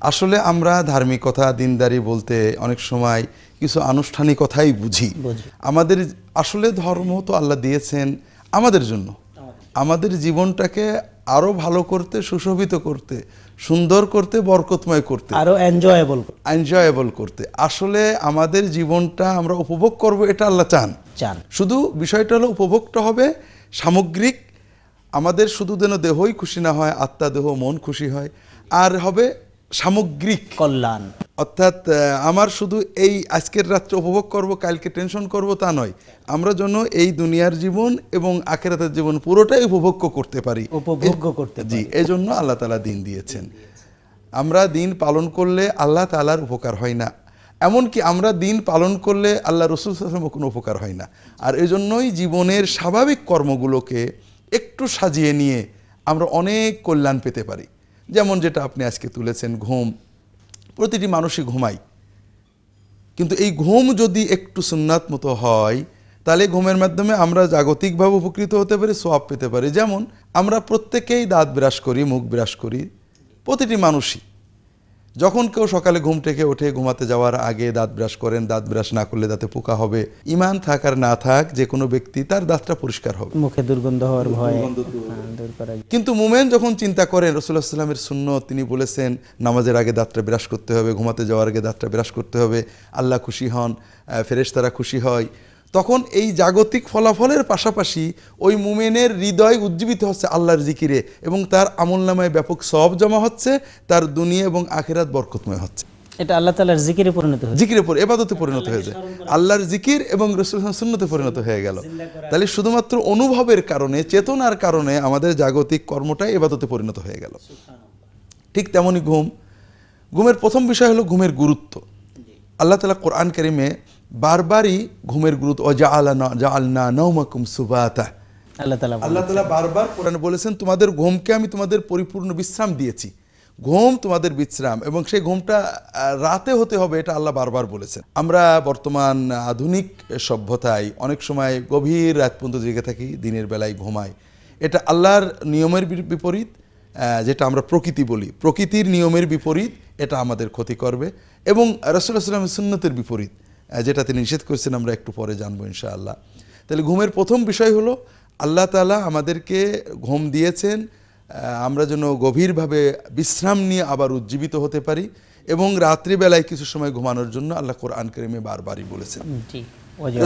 আসলে আমরা ধার্মিকতা দিনদারি বলতে অনেক সময় কিছু আনুষ্ঠানিকতাই বুঝি। বুঝি। আমাদের আসলে ধর্ম তো আল্লাহ দিয়েছেন আমাদের জন্য। আমাদের জীবনটাকে আরও ভালো করতে সুশোভিত করতে সুন্দর করতে বরকতময় করতে। আরও এনজয়েবল এনজয়েবল করতে। আসলে আমাদের জীবনটা আমরা উপভোগ করব এটা আল্লাহ চান। চান। শুধু বিষয়টা হলো উপভোগটা হবে সামগ্রিক আমাদের শুধু যেন দেহই খুশি না হয় আত্মা দেহ মন খুশি হয়। আর হবে সামগ্রিক। কল্যাণ। অর্থাৎ আমার শুধু এই আজকের রাত্রে উপভোগ করব কালকে টেনশন করব তা নয়। আমরা যেন এই দুনিয়ার জীবন এবং আখেরাতের জীবন পুরোটাই উপভোগ করতে পারি। উপভোগ্য করতে জি এই জন্য আল্লাহ তালা দিন দিয়েছেন। আমরা দিন পালন করলে আল্লাহ তালার উপকার হয় না। এমনকি আমরা দিন পালন করলে আল্লাহ রসুল কোনো উপকার হয় না। আর এই জন্যই জীবনের স্বাভাবিক কর্মগুলোকে একটু সাজিয়ে নিয়ে আমরা অনেক কল্যাণ পেতে পারি। যেমন যেটা আপনি আজকে তুলেছেন, ঘুম। প্রতিটি মানুষই ঘুমাই কিন্তু এই ঘুম যদি একটু সুন্নাত মতো হয়, তাহলে ঘুমের মাধ্যমে আমরা জাগতিকভাবে উপকৃত হতে পারি সোয়াব পেতে পারি। যেমন আমরা প্রত্যেকেই দাঁত ব্রাশ করি, মুখ ব্রাশ করি, প্রতিটি মানুষই। যখন কেউ সকালে ঘুম থেকে ওঠে ঘুমাতে যাওয়ার আগে দাঁত ব্রাশ করেন দাঁত ব্রাশ না করলে দাঁতে পোকা হবে। ইমান থাক আর না থাক যে কোনো ব্যক্তি তার দাঁতটা পরিষ্কার হবে। মুখে দুর্গন্ধ হওয়ার ভয়ে। হ্যাঁ। কিন্তু মুমেন যখন চিন্তা করেন রসুল্লাহ সাল্লামের শূন্য তিনি বলেছেন নামাজের আগে দাঁতটা ব্রাশ করতে হবে ঘুমাতে যাওয়ার আগে দাঁতটা ব্রাশ করতে হবে। আল্লাহ খুশি হন ফেরেশতারা খুশি হয়। তখন এই জাগতিক ফলাফলের পাশাপাশি ওই মুমেনের হৃদয় উজ্জীবিত হচ্ছে আল্লাহর জিকিরে এবং তার আমল নামায় ব্যাপক সব জমা হচ্ছে তার দুনিয়া এবং আখেরাত বরকতময় হচ্ছে। এটা আল্লাহ তালার জিকিরে পরিণত হয়েছে। জিকিরে পর এবাদতে পরিণত হয়ে যায় আল্লাহর জিকির এবং রসুল সুন্নতে পরিণত হয়ে গেল। তাহলে শুধুমাত্র অনুভবের কারণে চেতনার কারণে আমাদের জাগতিক কর্মটাই এবাদতে পরিণত হয়ে গেল। ঠিক তেমনই ঘুম। ঘুমের প্রথম বিষয় হলো ঘুমের গুরুত্ব। আল্লাহ তালা কোরআন কারিমে বারবারই ঘুমের গুরুত্ব অজা আলানা জা আলনা নৌমাকুম সুবাতা। আল্লাহ তালা আল্লাহ তালা বারবার কোরআনে বলেছেন তোমাদের ঘুমকে আমি তোমাদের পরিপূর্ণ বিশ্রাম দিয়েছি। ঘুম তোমাদের বিশ্রাম। এবং সেই ঘুমটা রাতে হতে হবে এটা আল্লাহ বারবার বলেছেন। আমরা বর্তমান আধুনিক সভ্যতায় অনেক সময় গভীর রাত পর্যন্ত জেগে থাকি দিনের বেলায় ঘুমাই। এটা আল্লাহর নিয়মের বিপরীত যেটা আমরা প্রকৃতি বলি। প্রকৃতির নিয়মের বিপরীত এটা আমাদের ক্ষতি করবে। এবং রসুল্লাহ সাল্লামের সুন্নতের বিপরীত। যেটা তিনি নিষেধ করেছেন আমরা একটু পরে জানব ইনশাআল্লাহ। তাহলে ঘুমের প্রথম বিষয় হলো আল্লাহ তালা আমাদেরকে ঘুম দিয়েছেন আমরা যেন গভীরভাবে বিশ্রাম নিয়ে আবার উজ্জীবিত হতে পারি এবং রাত্রিবেলায় কিছু সময় ঘুমানোর জন্য আল্লাহ কোরআন করিমে বারবারই বলেছেন।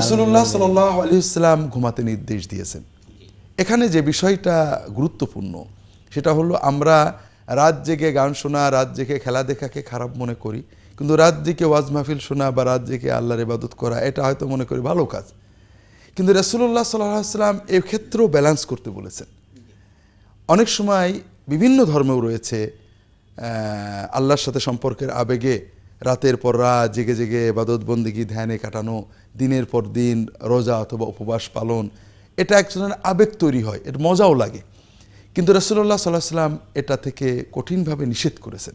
রসুল্লাহ সাল আলহিসাম ঘুমাতে নির্দেশ দিয়েছেন। এখানে যে বিষয়টা গুরুত্বপূর্ণ সেটা হলো আমরা রাত জেগে গান শোনা রাত জেগে খেলা দেখাকে খারাপ মনে করি কিন্তু রাত জেগে ওয়াজ মাহফিল শোনা বা রাত জেগে আল্লাহর ইবাদত করা, এটা হয়তো মনে করি ভালো কাজ। কিন্তু রসুল্লাহ সাল্লাম এক্ষেত্রেও ব্যালেন্স করতে বলেছেন। অনেক সময় বিভিন্ন ধর্মেও রয়েছে আল্লাহর সাথে সম্পর্কের আবেগে রাতের পর রাত জেগে জেগে এবাদত বন্দিগি, ধ্যানে কাটানো, দিনের পর দিন রোজা অথবা উপবাস পালন, এটা এক ধরনের আবেগ তৈরি হয়, এর মজাও লাগে। কিন্তু রসুল্লাহ সাল্লাহ সাল্লাম এটা থেকে কঠিনভাবে নিষেধ করেছেন।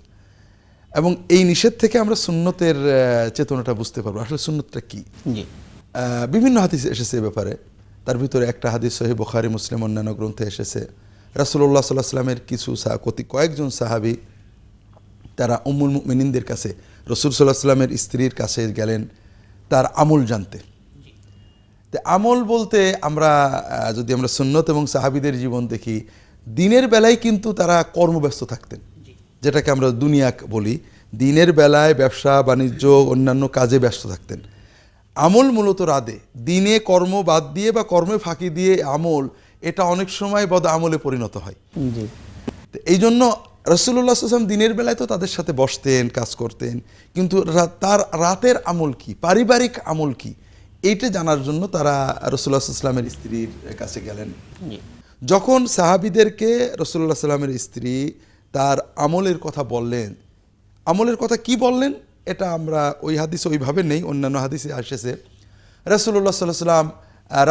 এবং এই নিষেধ থেকে আমরা সুন্নতের চেতনাটা বুঝতে পারব। আসলে সুন্নতটা কী? বিভিন্ন হাদিস এসেছে এ ব্যাপারে। তার ভিতরে একটা হাদিস সহি বুখারি মুসলিম অন্যান্য গ্রন্থে এসেছে। রাসুল্লাহ সাল্লাহ সাল্লামের কিছু সাহা কতি কয়েকজন সাহাবি তারা উম্মুল মিনিনদের কাছে রসুল সাল্লাহ সাল্লামের স্ত্রীর কাছে গেলেন তার আমল জানতে। আমল বলতে আমরা যদি আমরা সুন্নত এবং সাহাবিদের জীবন দেখি দিনের বেলায় কিন্তু তারা কর্মব্যস্ত থাকতেন। যেটাকে আমরা দুনিয়া বলি দিনের বেলায় ব্যবসা বাণিজ্য অন্যান্য কাজে ব্যস্ত থাকতেন। আমল মূলত রাদে দিনে কর্ম বাদ দিয়ে বা কর্মে ফাঁকি দিয়ে আমল এটা অনেক সময় বদ আমলে পরিণত হয়। তো এই জন্য রসুল্লাহ আসলাম দিনের বেলায় তো তাদের সাথে বসতেন কাজ করতেন। কিন্তু তার রাতের আমল কি? পারিবারিক আমল কি? এইটা জানার জন্য তারা রসুল্লাহ আসলামের স্ত্রীর কাছে গেলেন। যখন সাহাবিদেরকে রসুল্লাহ সাল্লামের স্ত্রী তার আমলের কথা বললেন। আমলের কথা কি বললেন? এটা আমরা ওই হাদিসে ওইভাবে নেই, অন্যান্য হাদিসে এসেছে রসুল্লাহ সাল্লাহ সাল্লাম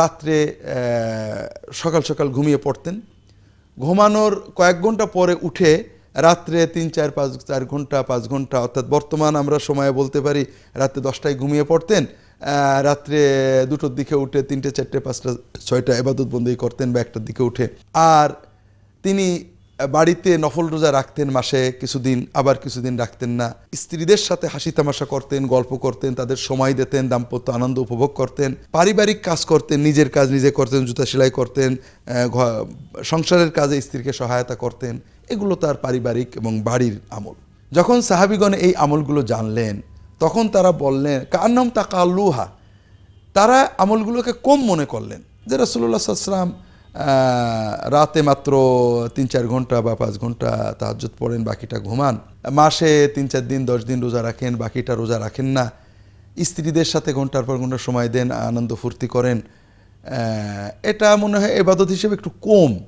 রাত্রে সকাল সকাল ঘুমিয়ে পড়তেন। ঘুমানোর কয়েক ঘণ্টা পরে উঠে রাত্রে তিন, চার, পাঁচ, চার ঘণ্টা, পাঁচ ঘণ্টা, অর্থাৎ বর্তমান আমরা সময়ে বলতে পারি রাত্রে দশটায় ঘুমিয়ে পড়তেন রাত্রে দুটোর দিকে উঠে তিনটে, চারটে, পাঁচটা, ছয়টা এবাদত বন্দি করতেন বা একটার দিকে উঠে। আর তিনি বাড়িতে নফল রোজা রাখতেন মাসে কিছুদিন, আবার কিছুদিন রাখতেন না। স্ত্রীদের সাথে হাসি তামাশা করতেন, গল্প করতেন, তাদের সময় দিতেন, দাম্পত্য আনন্দ উপভোগ করতেন, পারিবারিক কাজ করতেন, নিজের কাজ নিজে করতেন, জুতা সেলাই করতেন সংসারের কাজে স্ত্রীকে সহায়তা করতেন। এগুলো তার পারিবারিক এবং বাড়ির আমল। যখন সাহাবিগণ এই আমলগুলো জানলেন, তখন তারা বললেন কার কান্নম তাকাল্লুহা তারা আমলগুলোকে কম মনে করলেন যে রসুল্লাহ সাল্লাম রাতে মাত্র তিন চার ঘণ্টা বা পাঁচ ঘণ্টা তাহাজ্জুদ পড়েন বাকিটা ঘুমান। মাসে তিন চার দিন দশ দিন রোজা রাখেন বাকিটা রোজা রাখেন না। স্ত্রীদের সাথে ঘণ্টার পর ঘণ্টা সময় দেন আনন্দ ফুর্তি করেন। আহ, এটা মনে হয় এবাদত হিসেবে একটু কম।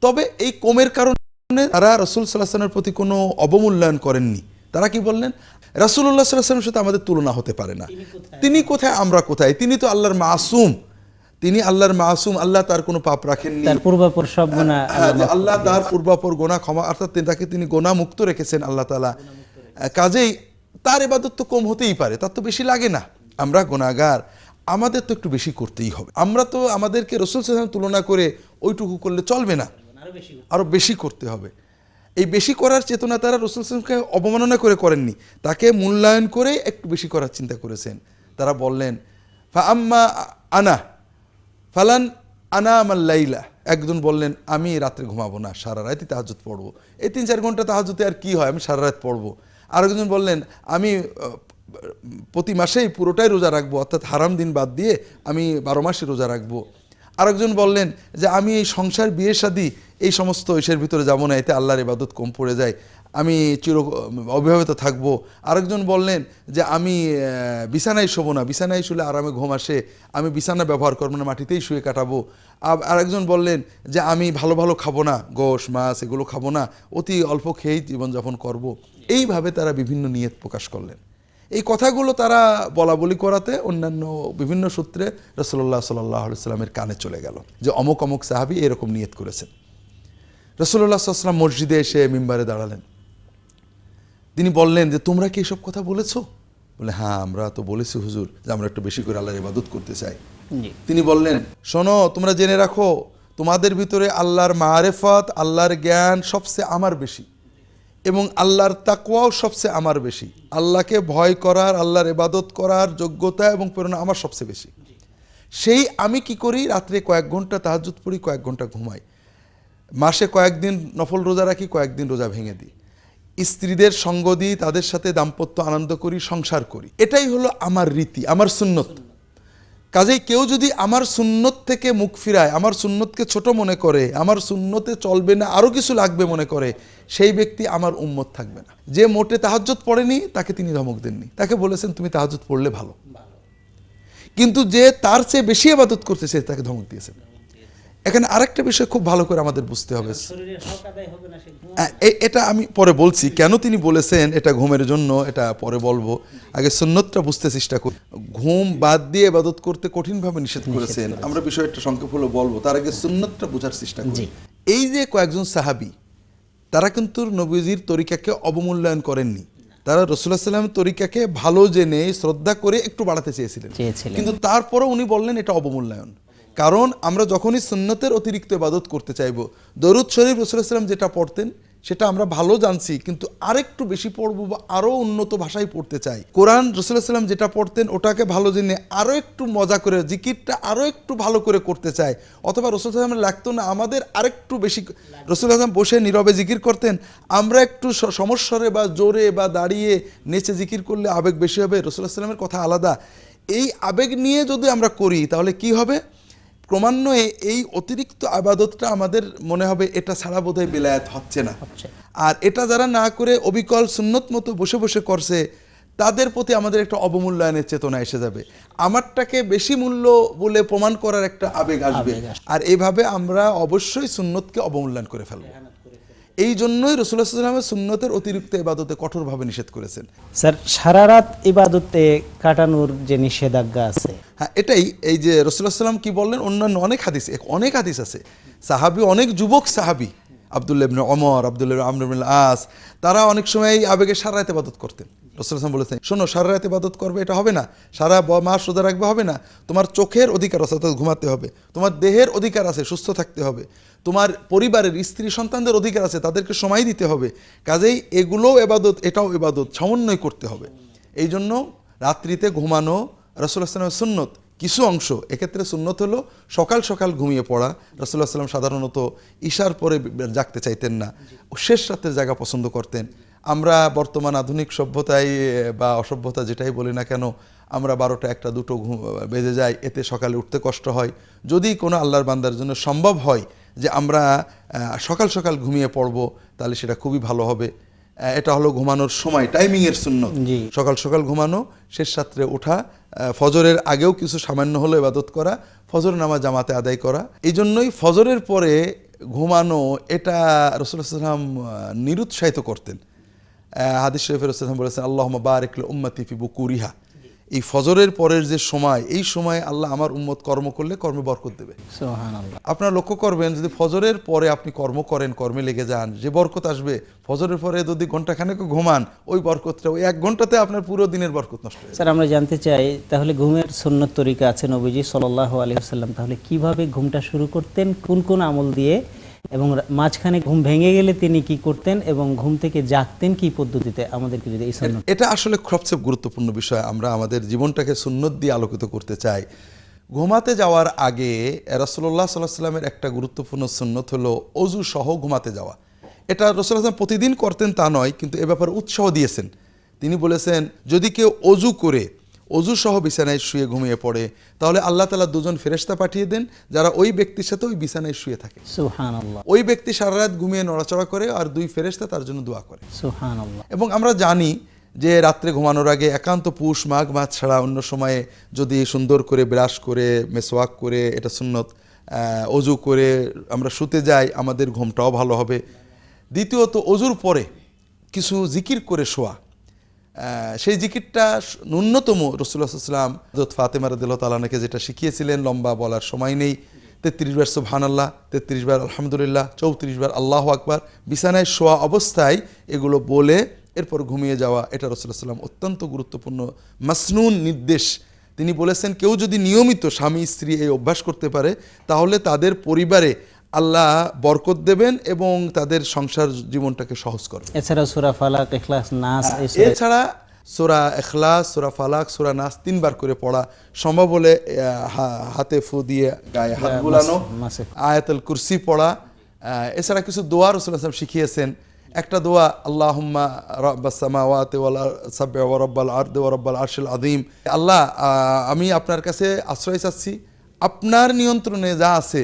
তবে এই কমের কারণে তারা রসুল সাল্লাহামের প্রতি কোনো অবমূল্যায়ন করেননি। তারা কি বললেন? রাসুল্লাহ সাল্লাহামের সাথে আমাদের তুলনা হতে পারে না। তিনি কোথায় আমরা কোথায়? তিনি তো আল্লাহর মাসুম। তিনি আল্লাহর মাসুম আল্লাহ তার কোনো পাপ রাখেননি। তার পূর্বাপর সব গুণা হ্যাঁ, আল্লাহ তার পূর্বাপর গোনা ক্ষমা অর্থাৎ তাকে তিনি গোনা মুক্ত রেখেছেন আল্লাহ তালা কাজেই তার এবাদত তো কম হতেই পারে তার তো বেশি লাগে না। আমরা গোনাগার আমাদের তো একটু বেশি করতেই হবে। আমরা তো আমাদেরকে রসুল সাল্লাম তুলনা করে ওইটুকু করলে চলবে না। আরও বেশি করতে হবে। এই বেশি করার চেতনা তারা রসুল সাল্লামকে অবমাননা করে করেননি তাকে মূল্যায়ন করে একটু বেশি করার চিন্তা করেছেন। তারা বললেন ফা আম্মা আনা ফালান আনা আমার লাইলা। একজন বললেন, আমি রাত্রে ঘুমাবো না, সারা রাতই তাহাজুত পড়ব। এই তিন চার ঘণ্টা তাহাজুতে আর কি হয়? আমি সারা রাত পড়ব। আরেকজন বললেন, আমি প্রতি মাসেই পুরোটাই রোজা রাখব, অর্থাৎ হারাম দিন বাদ দিয়ে আমি বারো মাসে রোজা রাখব। আরেকজন বললেন, যে আমি এই সংসার বিয়ে শাদী এই সমস্ত ইসের ভিতরে যাব না, এতে আল্লাহর ইবাদত কম পড়ে যায়। আমি চির অবিবাহিত থাকব। আরেকজন বললেন যে, আমি বিছানায় শোবো না। বিছানায় শুলে আরামে ঘুম আসে। আমি বিছানা ব্যবহার করব না, মাটিতেই শুয়ে কাটাবো। আরেকজন বললেন যে, আমি ভালো ভালো খাব না। গোশ, মাছ এগুলো খাব না। অতি অল্প খেয়েই জীবনযাপন করব। এইভাবে তারা বিভিন্ন নিয়ত প্রকাশ করলেন। এই কথাগুলো তারা বলা বলি করাতে অন্যান্য বিভিন্ন সূত্রে রসল্লাহ সাল্লাহ সাল্লামের কানে চলে গেল যে, অমুক অমুক সাহাবি এরকম নিয়ত করেছেন। রসল্লাহ সাল্লাম মসজিদে এসে মিম্বারে দাঁড়ালেন। তিনি বললেন যে তোমরা কি এসব কথা বলেছ? বলে হ্যাঁ আমরা তো বলেছি হুজুর যে আমরা একটু বেশি করে আল্লাহর ইবাদত করতে চাই। তিনি বললেন শোনো তোমরা জেনে রাখো তোমাদের ভিতরে আল্লাহর মারেফত আল্লাহর জ্ঞান সবচেয়ে আমার বেশি এবং আল্লাহর তাকুয়াও সবচেয়ে আমার বেশি। আল্লাহকে ভয় করার আল্লাহর ইবাদত করার যোগ্যতা এবং প্রেরণা আমার সবচেয়ে বেশি। সেই আমি কি করি? রাত্রে কয়েক ঘণ্টা তাহাজুত পড়ি কয়েক ঘণ্টা ঘুমাই। মাসে কয়েকদিন নফল রোজা রাখি কয়েকদিন রোজা ভেঙে দিই। স্ত্রীদের সঙ্গ দিই তাদের সাথে দাম্পত্য আনন্দ করি সংসার করি। এটাই হলো আমার রীতি আমার সুন্নত। কাজেই কেউ যদি আমার সুন্নত থেকে মুখ ফিরায় আমার সুন্নতকে ছোট মনে করে আমার সুন্নতে চলবে না আরও কিছু লাগবে মনে করে সেই ব্যক্তি আমার উম্মত থাকবে না। যে মোটে তাহাজ্জত পড়েনি তাকে তিনি ধমক দেননি। তাকে বলেছেন তুমি তাহাজ্জত পড়লে ভালো। কিন্তু যে তার চেয়ে বেশি আবাদত করতেছে তাকে ধমক দিয়েছেন। এখানে আরেকটা বিষয় খুব ভালো করে আমাদের বুঝতে হবে। এটা আমি পরে বলছি কেন তিনি বলেছেন এটা ঘুমের জন্য এটা পরে বলব। আগে সুন্নতটা বুঝতে চেষ্টা করি। ঘুম বাদ দিয়ে ইবাদত করতে কঠিনভাবে নিষেধ করেছেন। আমরা বিষয়টা সংক্ষেপ হলো বলব তার আগে সুন্নতটা বোঝার চেষ্টা করি। এই যে কয়েকজন সাহাবি তারা কিন্তু নবীজির তরিকাকে অবমূল্যায়ন করেননি। তারা রসুল্লাহ সাল্লামের তরিকাকে ভালো জেনে শ্রদ্ধা করে একটু বাড়াতে চেয়েছিলেন। চেয়েছিলেন। কিন্তু তারপরও উনি বললেন এটা অবমূল্যায়ন। কারণ আমরা যখনই সুন্নতের অতিরিক্ত ইবাদত করতে চাইব, দরুদ শরীফ রসুলাম যেটা পড়তেন, সেটা আমরা ভালো জানছি, কিন্তু আরেকটু বেশি পড়ব বা আরও উন্নত ভাষায় পড়তে চাই। কোরআন রসুলাম যেটা পড়তেন, ওটাকে ভালো জেনে আরও একটু মজা করে, জিকিরটা আরও একটু ভালো করে করতে চাই। অথবা রসুলাম লাগতো না, আমাদের আরেকটু বেশি রসুল আসলাম বসে নীরবে জিকির করতেন, আমরা একটু স- সমস্বরে বা জোরে বা দাঁড়িয়ে নেচে জিকির করলে আবেগ বেশি হবে রসুল্লাহামের কথা আলাদা। এই আবেগ নিয়ে যদি আমরা করি, তাহলে কি হবে? ক্রমান্বয়ে এই অতিরিক্ত আবাদতটা আমাদের মনে হবে এটা ছাড়া বোধহয় বেলায়াত হচ্ছে না। আর এটা যারা না করে অবিকল সুন্নত মতো বসে বসে করছে তাদের প্রতি আমাদের একটা অবমূল্যায়নের চেতনা এসে যাবে। আমারটাকে বেশি মূল্য বলে প্রমাণ করার একটা আবেগ আসবে। আর এইভাবে আমরা অবশ্যই সুন্নতকে অবমূল্যায়ন করে ফেলব। এই জন্যই রসুল্লাহ সাল্লামের সুন্নতের অতিরিক্ত ইবাদতে কঠোরভাবে নিষেধ করেছেন। স্যার সারা রাত ইবাদতে কাটানোর যে নিষেধাজ্ঞা আছে। হ্যাঁ এটাই এই যে রসুল্লাহ সাল্লাম কি বললেন? অন্যান্য অনেক হাদিস অনেক হাদিস আছে। সাহাবি অনেক যুবক সাহাবি আবদুল্লাবিন অমর আবদুল্লাহ আমরুল আস তারা অনেক সময় এই আবেগে সারা রাত ইবাদত করতেন। রসুল হাসান বলেছেন, শোনো, সারা রাত ইবাদত করবে, এটা হবে না। সারা মাস রোজা রাখবে, হবে না। তোমার চোখের অধিকার আছে, অর্থাৎ ঘুমাতে হবে। তোমার দেহের অধিকার আছে, সুস্থ থাকতে হবে। তোমার পরিবারের স্ত্রী সন্তানদের অধিকার আছে, তাদেরকে সময় দিতে হবে। কাজেই এগুলোও এবাদত এটাও এবাদত সমন্বয় করতে হবে। এই জন্য রাত্রিতে ঘুমানো রসুল্লাহ সুন্নত, কিছু অংশ, এক্ষেত্রে সুন্নত হলো সকাল সকাল ঘুমিয়ে পড়া। রসুল্লাহ সাল্লাম সাধারণত ঈশার পরে জাগতে চাইতেন না। শেষ রাতের জায়গা পছন্দ করতেন। আমরা বর্তমান আধুনিক সভ্যতায় বা অসভ্যতা যেটাই বলি না কেন আমরা বারোটা একটা দুটো ঘুম বেজে যাই এতে সকালে উঠতে কষ্ট হয়। যদি কোনো আল্লাহর বান্দার জন্য সম্ভব হয় যে আমরা সকাল সকাল ঘুমিয়ে পড়ব তাহলে সেটা খুবই ভালো হবে। এটা হলো ঘুমানোর সময় টাইমিংয়ের শূন্য সকাল সকাল ঘুমানো শেষ রাত্রে ওঠা ফজরের আগেও কিছু সামান্য হলো ইবাদত করা ফজর নামা জামাতে আদায় করা। এই জন্যই ফজরের পরে ঘুমানো এটা রসুল্লাহ সাল্লাম নিরুৎসাহিত করতেন। হাদিস শরীফের রসুলাম বলেছেন আল্লাহ বারেক উম্মতি ফি বুকুরিহা। এই ফজরের পরের যে সময় এই সময় আল্লাহ আমার উম্মত কর্ম করলে কর্মে বরকত দেবে। আপনারা লক্ষ্য করবেন যদি ফজরের পরে আপনি কর্ম করেন কর্মে লেগে যান যে বরকত আসবে ফজরের পরে যদি ঘন্টাখানেক ঘুমান ওই বরকতটা ওই এক ঘন্টাতে আপনার পুরো দিনের বরকত নষ্ট হয়ে স্যার আমরা জানতে চাই তাহলে ঘুমের সুন্নত তরিকা আছে নবীজি সাল্লাহ আলী সাল্লাম তাহলে কীভাবে ঘুমটা শুরু করতেন কোন কোন আমল দিয়ে এবং মাঝখানে ঘুম ভেঙে গেলে তিনি কি করতেন এবং ঘুম থেকে জাগতেন কি পদ্ধতিতে? আমাদেরকে যদি এই এটা আসলে সবচেয়ে গুরুত্বপূর্ণ বিষয়। আমরা আমাদের জীবনটাকে সুন্নত দিয়ে আলোকিত করতে চাই। ঘুমাতে যাওয়ার আগে রাসুল্লাহ সাল্লাহ সাল্লামের একটা গুরুত্বপূর্ণ সুন্নত হলো অজু সহ ঘুমাতে যাওয়া। এটা রসুল্লাহ সাল্লাম প্রতিদিন করতেন তা নয় কিন্তু এ ব্যাপারে উৎসাহ দিয়েছেন। তিনি বলেছেন যদি কেউ অজু করে অজু সহ বিছানায় শুয়ে ঘুমিয়ে পড়ে। তাহলে আল্লাহ তালা দুজন ফেরেশতা পাঠিয়ে দেন যারা ওই ব্যক্তির সাথে ওই বিছানায় শুয়ে থাকে। ওই ব্যক্তি সারা রাত ঘুমিয়ে নড়াচড়া করে আর দুই ফেরেশতা তার জন্য দোয়া করে। এবং আমরা জানি যে রাত্রে ঘুমানোর আগে একান্ত পুষ মাঘ মাছ ছাড়া অন্য সময়ে যদি সুন্দর করে ব্রাশ করে মেসওয়াক করে এটা সুন্নত অজু করে আমরা শুতে যাই আমাদের ঘুমটাও ভালো হবে। দ্বিতীয়ত অজুর পরে কিছু জিকির করে শোয়া। সেই জিকিরটা ন্যূনতম রসুল্লাহাম হজরত ফাতেমা রদুল্লাহ তালানাকে যেটা শিখিয়েছিলেন, লম্বা বলার সময় নেই। তেত্রিশ বার সুবহান আল্লাহ তেত্রিশ বার আলহামদুলিল্লাহ, চৌত্রিশ বার আল্লাহ আকবার, বিছানায় শোয়া অবস্থায় এগুলো বলে এরপর ঘুমিয়ে যাওয়া, এটা রসুল্লাহ সাল্লাম অত্যন্ত গুরুত্বপূর্ণ, মাসনুন নির্দেশ। তিনি বলেছেন, কেউ যদি নিয়মিত স্বামী স্ত্রী এই অভ্যাস করতে পারে, তাহলে তাদের পরিবারে আল্লাহ বরকত দেবেন এবং তাদের সংসার জীবনটাকে সহজ করবেন। এছাড়া সুরা ফালাক এখলাস নাস সুরা- এছাড়া সোরা এখলাস সোরা ফালাক সোরা নাস তিনবার করে পড়া সম্ভব হলে হাতে ফু দিয়ে গায়ে হাত বুলানো মাসে আয়াতুল কুরসি পড়া এছাড়া কিছু দোয়া রসুল আসলাম শিখিয়েছেন। একটা দোয়া আল্লাহুম্মা সাববি ওয়া রাব্বাল আরদি রাব্বাল আরশিল আযীম। আল্লাহ আহ, আমি আপনার কাছে আশ্রয় চাচ্ছি। আপনার নিয়ন্ত্রণে যা আছে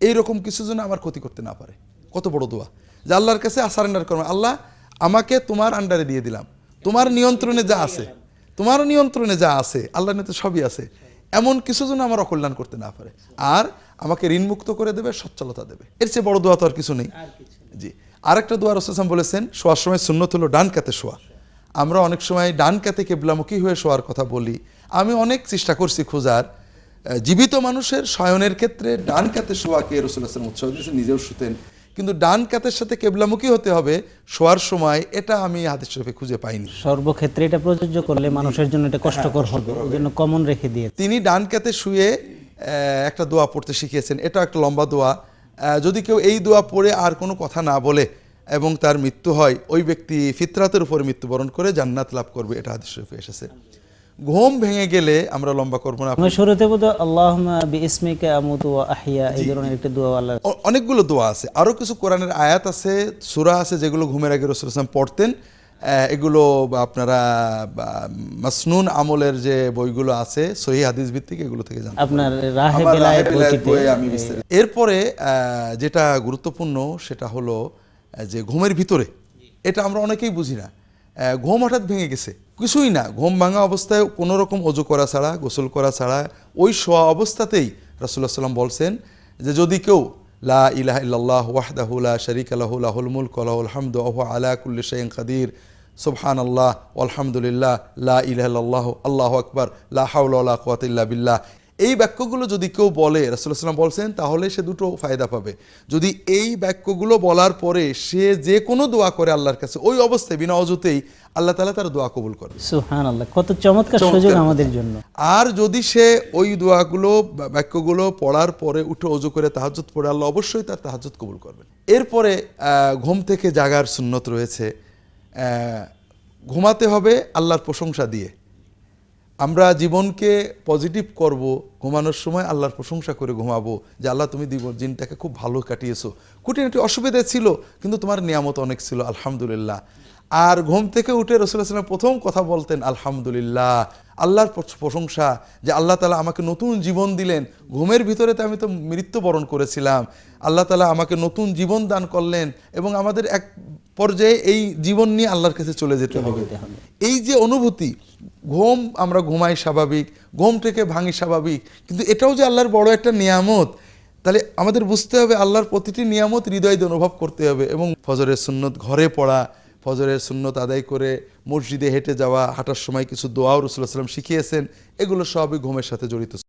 এই রকম কিছু যেন আমার ক্ষতি করতে না পারে। কত বড় দোয়া। যে আল্লাহর কাছে সারেন্ডার করবে আল্লাহ আমাকে তোমার আন্ডারে দিয়ে দিলাম। তোমার নিয়ন্ত্রণে যা আছে তোমার নিয়ন্ত্রণে যা আছে আল্লাহর নিয়ন্ত্রণে সবই আছে এমন কিছু যেন আমার অকল্যাণ করতে না পারে। আর আমাকে ঋণমুক্ত করে দেবে সচ্ছলতা দেবে। এর চেয়ে বড় দোয়া তো আর কিছু নেই। জি। আরেকটা দোয়া রসুলাম বলেছেন শোয়ার সময় সুন্নত হলো ডান কাতে শোয়া। আমরা অনেক সময় ডান কাতে কেবলামুখী হয়ে শোয়ার কথা বলি। আমি অনেক চেষ্টা করছি খোঁজার জীবিত মানুষের শয়নের ক্ষেত্রে ডান কাতে শোয়াকে রসুল্লাহ উৎসাহ দিয়েছেন নিজেও শুতেন। কিন্তু ডান কাতের সাথে কেবলামুখী হতে হবে শোয়ার সময় এটা আমি হাদিস শরীফে খুঁজে পাইনি। সর্বক্ষেত্রে এটা প্রযোজ্য করলে মানুষের জন্য এটা কষ্টকর হবে এই জন্য কমন রেখে দিয়ে। তিনি ডান কাতে শুয়ে একটা দোয়া পড়তে শিখিয়েছেন। এটা একটা লম্বা দোয়া। যদি কেউ এই দোয়া পড়ে আর কোনো কথা না বলে এবং তার মৃত্যু হয় ওই ব্যক্তি ফিতরাতের উপরে মৃত্যুবরণ করে জান্নাত লাভ করবে এটা হাদিস শরীফে এসেছে। ঘুম ভেঙে গেলে আমরা লম্বা করব না। আমরা শুরুতে বোধ আল্লাহ বি আমুতু ওয়া এই ধরনের একটা দোয়া আল্লাহ অনেকগুলো দোয়া আছে। আরও কিছু কোরআনের আয়াত আছে সূরা আছে যেগুলো ঘুমের আগে রসুল ইসলাম পড়তেন। এগুলো আপনারা মাসনুন আমলের যে বইগুলো আছে সহি হাদিস ভিত্তিক এগুলো থেকে জানতে আপনার রাহে বেলায়েত বেলায়েত বইয়ে আমি বিস্তারিত- এরপরে আহ, যেটা গুরুত্বপূর্ণ সেটা হলো যে ঘুমের ভিতরে এটা আমরা অনেকেই বুঝি না। ঘুম হঠাৎ ভেঙে গেছে। কিছুই না, ঘুম ভাঙা অবস্থায় কোনো রকম অজু করা ছাড়া, গোসল করা ছাড়া, ওই শোয়া অবস্থাতেই রাসুল্লাহ সাল্লাম বলছেন যে যদি কেউ লা ইলাহ ইল্লাহ ওয়াহদাহু লা আলাহুল লাহু, লাহুল মুলক ওয়া লাহুল হামদু হুয়া আলা কুল্লি শাইইন কাদির সুবহান আল্লাহ আলহামদুলিল্লাহ লা ইলাহ আল্লাহ আল্লাহু আকবার, লা হাওলা ওয়া লা কুওয়াতা ইল্লা বিল্লাহ। এই বাক্যগুলো যদি কেউ বলে রাসুল্লাহ সাল্লাম বলছেন তাহলে সে দুটো ফায়দা পাবে। যদি এই বাক্যগুলো বলার পরে সে যে কোনো দোয়া করে আল্লাহর কাছে ওই অবস্থায় বিনা অজুতেই আল্লাহ তালা তার দোয়া কবুল করে। কত চমৎকার সুযোগ আমাদের জন্য। আর যদি সে ওই দোয়াগুলো বাক্যগুলো পড়ার পরে উঠে অজু করে তাহাজুত পড়ে আল্লাহ অবশ্যই তার তাহাজুত কবুল করবেন। এরপরে আহ, ঘুম থেকে জাগার সুন্নত রয়েছে। আহ, ঘুমাতে হবে আল্লাহর প্রশংসা দিয়ে। আমরা জীবনকে পজিটিভ করব, ঘুমানোর সময় আল্লাহর প্রশংসা করে ঘুমাবো, যে আল্লাহ তুমি দিব, জিনটাকে খুব ভালো কাটিয়েছো। খুঁটিনাটি অসুবিধা ছিল, কিন্তু তোমার নিয়ামত অনেক ছিল, আলহামদুলিল্লাহ। আর ঘুম থেকে উঠে রসুল্লাহ সাল্লাম প্রথম কথা বলতেন আলহামদুলিল্লাহ আল্লাহর প্রশংসা যে আল্লাহ তালা আমাকে নতুন জীবন দিলেন। ঘুমের ভিতরে তো আমি তো মৃত্যুবরণ করেছিলাম। আল্লাহ তালা আমাকে নতুন জীবন দান করলেন এবং আমাদের এক পর্যায়ে এই জীবন নিয়ে আল্লাহর কাছে চলে যেতে হবে। এই যে অনুভূতি ঘুম আমরা ঘুমাই স্বাভাবিক ঘুম থেকে ভাঙি স্বাভাবিক কিন্তু এটাও যে আল্লাহর বড় একটা নিয়ামত তাহলে আমাদের বুঝতে হবে আল্লাহর প্রতিটি নিয়ামত হৃদয় অনুভব করতে হবে এবং ফজরের সুন্নত ঘরে পড়া ফজরের সুন্নত আদায় করে মসজিদে হেঁটে যাওয়া, হাঁটার সময় কিছু দোয়াও রসুল্লাহ সাল্লাম শিখিয়েছেন, এগুলো সবই ঘুমের সাথে জড়িত